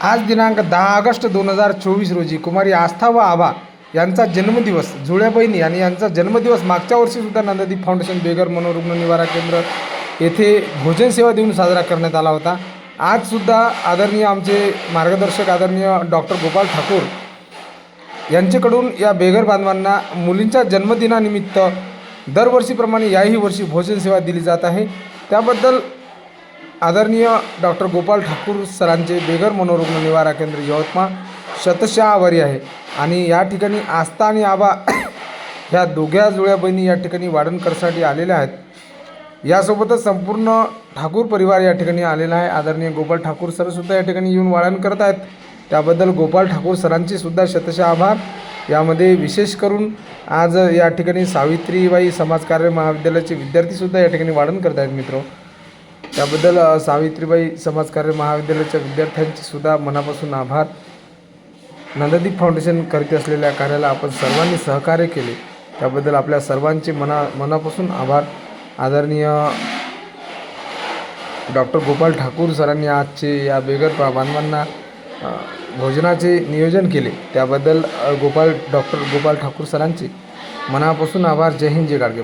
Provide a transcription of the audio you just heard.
आज दिनांक दहा ऑगस्ट दोन हजार चोवीस रोजी कुमारी आस्था व आभा यांचा जन्मदिवस जुळ्या बहिणी आणि यांचा जन्मदिवस मागच्या वर्षीसुद्धा नंददीप फाउंडेशन बेगर मनोरुग्ण निवारा केंद्र येथे भोजन सेवा देऊन साजरा करण्यात आला होता. आजसुद्धा आदरणीय आमचे मार्गदर्शक आदरणीय डॉक्टर गोपाल ठाकूर यांच्याकडून या बेघर बांधवांना मुलींच्या जन्मदिनानिमित्त दरवर्षीप्रमाणे याही वर्षी भोजन सेवा दिली जात आहे. त्याबद्दल आदरणीय डॉक्टर गोपाल ठाकूर सरांचे बेघर मनोरुग्ण निवारा केंद्र यवतमाळ शतशः आभारी आहे. आणि या ठिकाणी आस्था आणि आबा ह्या दोघ्या जुळ्या बहिणी या ठिकाणी वाढणकरसाठी आलेल्या आहेत. यासोबतच संपूर्ण ठाकूर परिवार या ठिकाणी आलेला आहे. आदरणीय गोपाल ठाकूर सरसुद्धा या ठिकाणी येऊन वाढण करत आहेत. त्याबद्दल गोपाल ठाकूर सरांचे सुद्धा शतशः आभार. यामध्ये विशेष करून आज या ठिकाणी सावित्रीबाई समाजकार्य महाविद्यालयाचे विद्यार्थीसुद्धा या ठिकाणी वाढण करत आहेत मित्र. त्याबद्दल सावित्रीबाई समाजकार्य महाविद्यालयाच्या विद्यार्थ्यांचे सुद्धा मनापासून आभार. नंददीप फाउंडेशन करीत असलेल्या कार्याला आपण सर्वांनी सहकार्य केले. त्याबद्दल आपल्या सर्वांचे मना मनापासून आभार. आदरणीय डॉक्टर गोपाल ठाकूर सरांनी आजचे या बेगर बांधवांना भोजनाचे नियोजन केले. त्याबद्दल गोपाल डॉक्टर गोपाल ठाकूर सरांचे मनापासून आभार. जय हिंद जय गाडगे